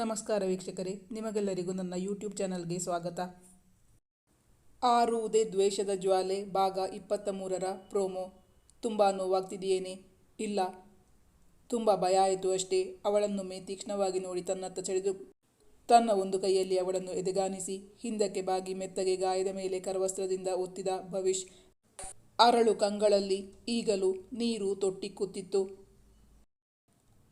ನಮಸ್ಕಾರ ವೀಕ್ಷಕರೇ, ನಿಮಗೆಲ್ಲರಿಗೂ ನನ್ನ ಯೂಟ್ಯೂಬ್ ಚಾನಲ್ಗೆ ಸ್ವಾಗತ. ಆರುವುದೇ ದ್ವೇಷದ ಜ್ವಾಲೆ, ಭಾಗ ಇಪ್ಪತ್ತ ಮೂರರ ಪ್ರೋಮೋ. ತುಂಬ ನೋವಾಗ್ತಿದೆಯೇನೆ? ಇಲ್ಲ. ತುಂಬ ಭಯ ಆಯಿತು ಅಷ್ಟೇ. ಅವಳನ್ನೊಮ್ಮೆ ತೀಕ್ಷ್ಣವಾಗಿ ನೋಡಿ ತನ್ನತ್ತ ಸೆಳೆದು, ತನ್ನ ಒಂದು ಕೈಯಲ್ಲಿ ಅವಳನ್ನು ಎದೆಗಾನಿಸಿ ಹಿಂದಕ್ಕೆ ಬಾಗಿ ಮೆತ್ತಗೆ ಗಾಯದ ಮೇಲೆ ಕರವಸ್ತ್ರದಿಂದ ಒತ್ತಿದ ಭವಿಷ್, ಅರಳು ಕಂಗಳಲ್ಲಿ ಈಗಲೂ ನೀರು ತೊಟ್ಟಿ ತೊಟ್ಟಿಕ್ಕುತ್ತಿತ್ತು.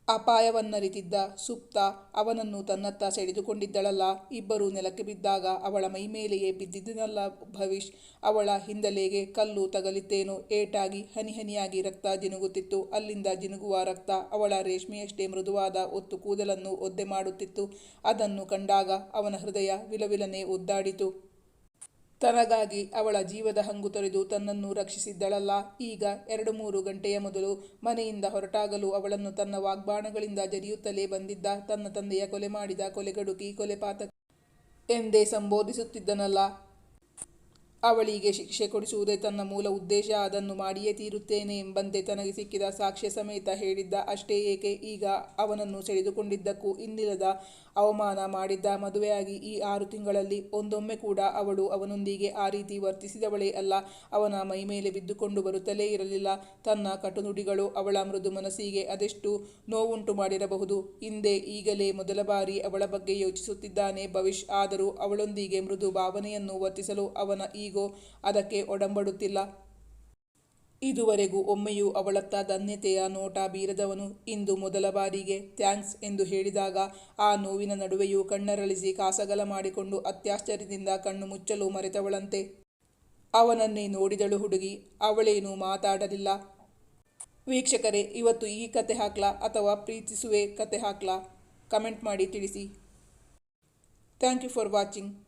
ಅಪಾಯವನ್ನರಿತಿದ್ದ ಸುಪ್ತ ಅವನನ್ನು ತನ್ನತ್ತ ಸೆಳೆದುಕೊಂಡಿದ್ದಳಲ್ಲ. ಇಬ್ಬರು ನೆಲಕ್ಕೆ ಬಿದ್ದಾಗ ಅವಳ ಮೈಮೇಲೆಯೇ ಬಿದ್ದಿದ್ದನಲ್ಲ ಭವಿಷ್. ಅವಳ ಹಿಂದಲೆಗೆ ಕಲ್ಲು ತಗಲಿತ್ತೇನೋ. ಏಟಾಗಿ ಹನಿಹನಿಯಾಗಿ ರಕ್ತ ಜಿನುಗುತ್ತಿತ್ತು. ಅಲ್ಲಿಂದ ಜಿನುಗುವ ರಕ್ತ ಅವಳ ರೇಷ್ಮೆಯಷ್ಟೇ ಮೃದುವಾದ ಒತ್ತು ಕೂದಲನ್ನು ಒದ್ದೆ ಮಾಡುತ್ತಿತ್ತು. ಅದನ್ನು ಕಂಡಾಗ ಅವನ ಹೃದಯ ವಿಲವಿಲನೆ ಒದ್ದಾಡಿತು ತನಗಾಗಿ ಅವಳ ಜೀವದ ಹಂಗು ತೊರೆದು ತನ್ನನ್ನು ರಕ್ಷಿಸಿದ್ದಳಲ್ಲ. ಈಗ ಎರಡು ಮೂರು ಗಂಟೆಯ ಮೊದಲು ಮನೆಯಿಂದ ಹೊರಟಾಗಲು ಅವಳನ್ನು ತನ್ನ ವಾಗ್ಬಾಣಗಳಿಂದ ಜರಿಯುತ್ತಲೇ ಬಂದಿದ್ದ ತನ್ನ ತಂದೆಯ ಕೊಲೆ ಮಾಡಿದ ಕೊಲೆಗಡುಕಿ ಕೊಲೆಪಾತಕ ಎಂದೇ ಸಂಬೋಧಿಸುತ್ತಿದ್ದನಲ್ಲ. ಅವಳಿಗೆ ಶಿಕ್ಷೆ ಕೊಡಿಸುವುದೇ ತನ್ನ ಮೂಲ ಉದ್ದೇಶ. ಅದನ್ನು ಮಾಡಿಯೇ ತೀರುತ್ತೇನೆ ಎಂಬಂತೆ ತನಗೆ ಸಿಕ್ಕಿದ ಸಾಕ್ಷ್ಯ ಸಮೇತ ಹೇಳಿದ್ದ ಅಷ್ಟೇ ಏಕೆ? ಈಗ ಅವನನ್ನು ಸೆಳೆದುಕೊಂಡಿದ್ದಕ್ಕೂ ಇನ್ನಿಲ್ಲದ ಅವಮಾನ ಮಾಡಿದ್ದ ಮದುವೆಯಾಗಿ ಈ ಆರು ತಿಂಗಳಲ್ಲಿ ಒಂದೊಮ್ಮೆ ಕೂಡ ಅವಳು ಅವನೊಂದಿಗೆ ಆ ರೀತಿ ವರ್ತಿಸಿದವಳೇ ಅಲ್ಲ. ಅವನ ಮೈಮೇಲೆ ಬಿದ್ದುಕೊಂಡು ಬರುತ್ತಲೇ ಇರಲಿಲ್ಲ. ತನ್ನ ಕಟುನುಡಿಗಳು ಅವಳ ಮೃದು ಮನಸ್ಸಿಗೆ ಅದೆಷ್ಟು ನೋವುಂಟು ಮಾಡಿರಬಹುದು. ಹಿಂದೆ ಈಗಲೇ ಮೊದಲ ಬಾರಿ ಅವಳ ಬಗ್ಗೆ ಯೋಚಿಸುತ್ತಿದ್ದಾನೆ ಭವಿಷ್. ಆದರೂ ಅವಳೊಂದಿಗೆ ಮೃದು ಭಾವನೆಯನ್ನು ವರ್ತಿಸಲು ಅವನ ಈಗೋ ಅದಕ್ಕೆ ಒಡಂಬಡುತ್ತಿಲ್ಲ. ಇದುವರೆಗೂ ಒಮ್ಮೆಯೂ ಅವಳತ್ತ ಧನ್ಯತೆಯ ನೋಟ ಬೀರದವನು ಇಂದು ಮೊದಲ ಬಾರಿಗೆ. ಥ್ಯಾಂಕ್ಸ್ ಎಂದು ಹೇಳಿದಾಗ ಆ ನೋವಿನ ನಡುವೆಯೂ ಕಣ್ಣರಳಿಸಿ ಕಾಸಗಲ ಮಾಡಿಕೊಂಡು ಅತ್ಯಾಶ್ಚರ್ಯದಿಂದ ಕಣ್ಣು ಮುಚ್ಚಲು ಮರೆತವಳಂತೆ. ಅವನನ್ನೇ ನೋಡಿದಳು ಹುಡುಗಿ, ಅವಳೇನು ಮಾತಾಡಲಿಲ್ಲ. ವೀಕ್ಷಕರೇ, ಇವತ್ತು ಈ ಕತೆ ಹಾಕ್ಲಾ ಅಥವಾ ಪ್ರೀತಿಸುವೆ ಕತೆ ಹಾಕ್ಲಾ? ಕಮೆಂಟ್ ಮಾಡಿ ತಿಳಿಸಿ. Thank you for watching.